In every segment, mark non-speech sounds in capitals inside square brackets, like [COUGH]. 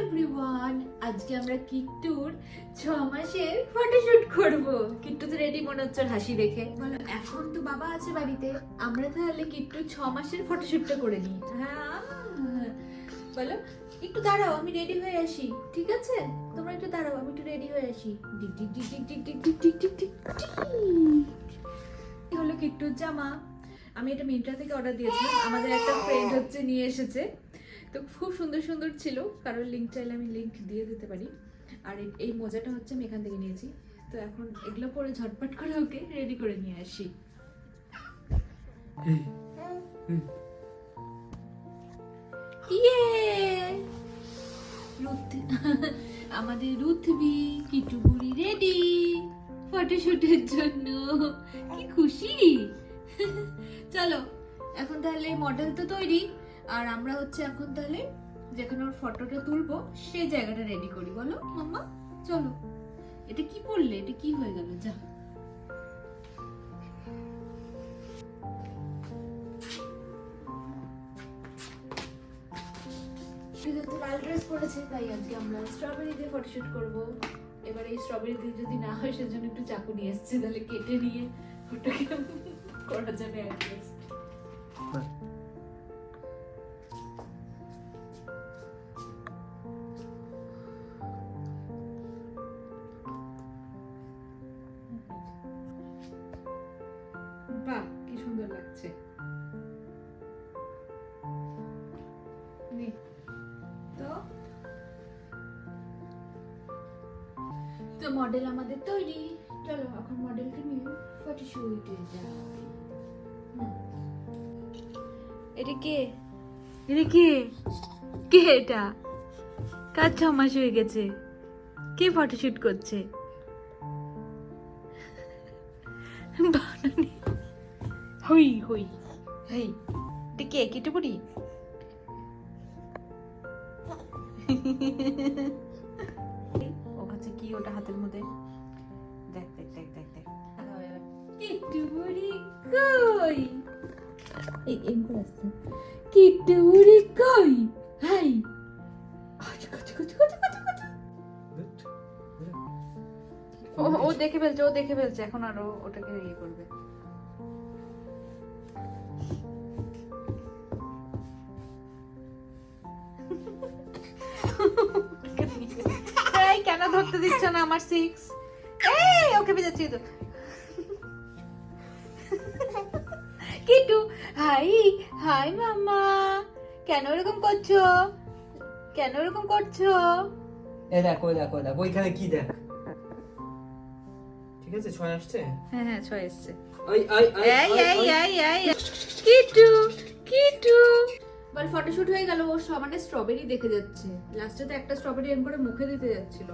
Everyone আজকে আমরা কিট্টুর ছ মাসের ফটোশুট করব। কিট্টু তো রেডি মনে হচ্ছে হাসি দেখে। বলো, এখন তো বাবা আছে বাড়িতে। আমরা তাহলে কিট্টুর ছ মাসের ফটোশুটটা করে নিই। হ্যাঁ। বলো, একটু দাঁড়াও, আমি রেডি হয়ে আসি। ঠিক আছে? তোমরা একটু দাঁড়াও, আমি একটু রেডি হয়ে আসি। ডিক ডিক ডিক ডিক ডিক ডিক ডিক ডিক ডিক এই হলো কিট্টুর জামা? আমি এটা মিন্ট্রা থেকে অর্ডার দিয়েছিলাম। আমাদের একটা ফ্রেন্ড হচ্ছে নিয়ে এসেছে। তো খুব সুন্দর সুন্দর ছিল কারোর লিঙ্ক চাইলে আমি লিঙ্ক দিয়ে দিতে পারি। আর এই- মোজাটা হচ্ছে আমি এখান থেকে নিয়েছি। তো এখন এগুলো পরে ঝটপট করে ওকে রেডি করে নিয়ে আসি। ইয়ে! রুথ [LAUGHS] আমাদের রুথবি কিটুগুড়ি রেডি ফটোশুটের জন্য। কি খুশি? চলো, এখন তাহলে মডেল তো তৈরি। আর আমরা হচ্ছে এখন তাহলে যেখানে ওর ফটোটা তুলবো, সেই জায়গাটা রেডি করি। বলো, মাম্মা, চলো। এটা কি পড়লে? এটা কি হয়ে গেল? যা। লাল ড্রেস পরেছে, তাই আজকে আমরা স্ট্রবেরি দিয়ে ফটোশুট করব। এবার এই স্ট্রবেরি দিয়ে যদি না হয়, সেজন্য একটু চাকু নিয়ে এসেছি, তাহলে কেটে নিয়ে ওটাকে করা যাবে অ্যাডজাস্ট বাহ, কি সুন্দর লাগছে। তো মডেল আমাদের তৈরি। চলো এখন মডেলকে নিয়ে ফটোশুটে যাই। এটা কে? এটা কে? কে এটা? কার ছ মাস হয়ে গেছে? কে ফটোশুট করছে? বানানি। হই হই। হেই এটা কে? কেটে পড়ি ওটা হাতের মধ্যে। দেখ দেখ দেখ দেখ দেখ। হাই। আচ্ছা আচ্ছা আচ্ছা ও দেখে ফেলছে, ও দেখে ফেলছে। এখন আরও ওটাকে ইয়ে করবে। কেন ধরতে দিচ্ছ না আমার সিক্স এই ওকে বেজাচ্ছি তো কিটু হাই হাই মামা কেন এরকম করছ? কেন এরকম করছ? এ দেখো দেখো দেখো ওইখানে কি দেখ? ঠিক আছে ছয় আসছে? হ্যাঁ হ্যাঁ ছয় এসছে। ওই ওই ওই, এই ওই, এই ওই। এই এই কিটু কিটু বল ফটোশুট হয়ে গেল, ও সমানে স্ট্রবেরি দেখে যাচ্ছে। লাস্টে তো একটা স্ট্রবেরি এম করে মুখে দিতে যাচ্ছিল।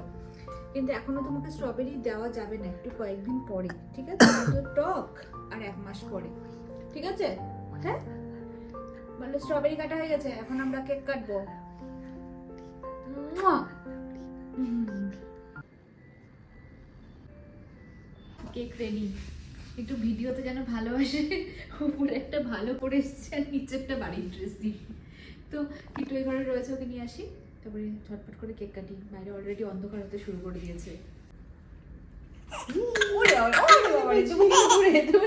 কিন্তু এখনও তোমাকে স্ট্রবেরি দেওয়া যাবে না, একটু কয়েকদিন পরে, ঠিক আছে? টক, আর এক মাস পরে, ঠিক আছে? হ্যাঁ? বলল স্ট্রবেরি কাটা হয়ে গেছে, এখন আমরা কেক কাটবো। কেক রেডি একটু ভিডিওতে যেন ভালোবাসে উপরে একটা ভালো করে এসছে আর নিচে একটা বাড়ির ড্রেস দিই তো একটু এই ঘরে রয়েছে ওকে নিয়ে আসি। তারপরে ঝটপট করে কেক কাটি। বাইরে অলরেডি অন্ধকার হতে শুরু করে দিয়েছে। কিন্তু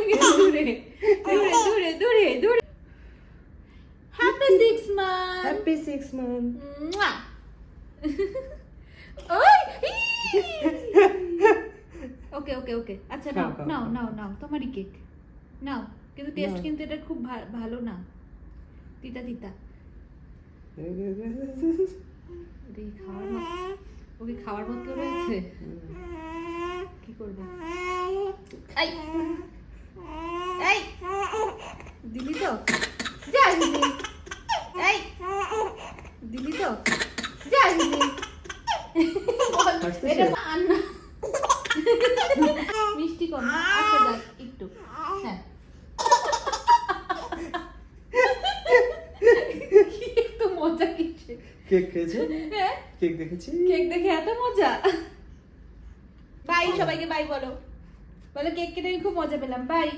কিন্তু month happy six month Mwah! [LAUGHS] ওই ওকে ওকে ওকে আচ্ছা নাও নাও নাও নাও তোমারই কেক নাও কিন্তু টেস্ট কিন্তু এটা খুব ভালো না। তিতা তিতা। খাওয়ার মত- খাওয়ার মতো রয়েছে? কি করব? এই! এই! দিলি তো? যা দিলি। এই! দিলি তো? যা দিলি? এটা আন্না মিষ্টি কম আচ্ছা দেখ একটু। হ্যাঁ। মজা কিসে কেক খেয়েছে? হ্যাঁ? কেক দেখেছি? কেক দেখে এত মজা? বাই সবাইকে বাই বলো। বলো কেক কেটে আমি খুব মজা পেলাম। বাই।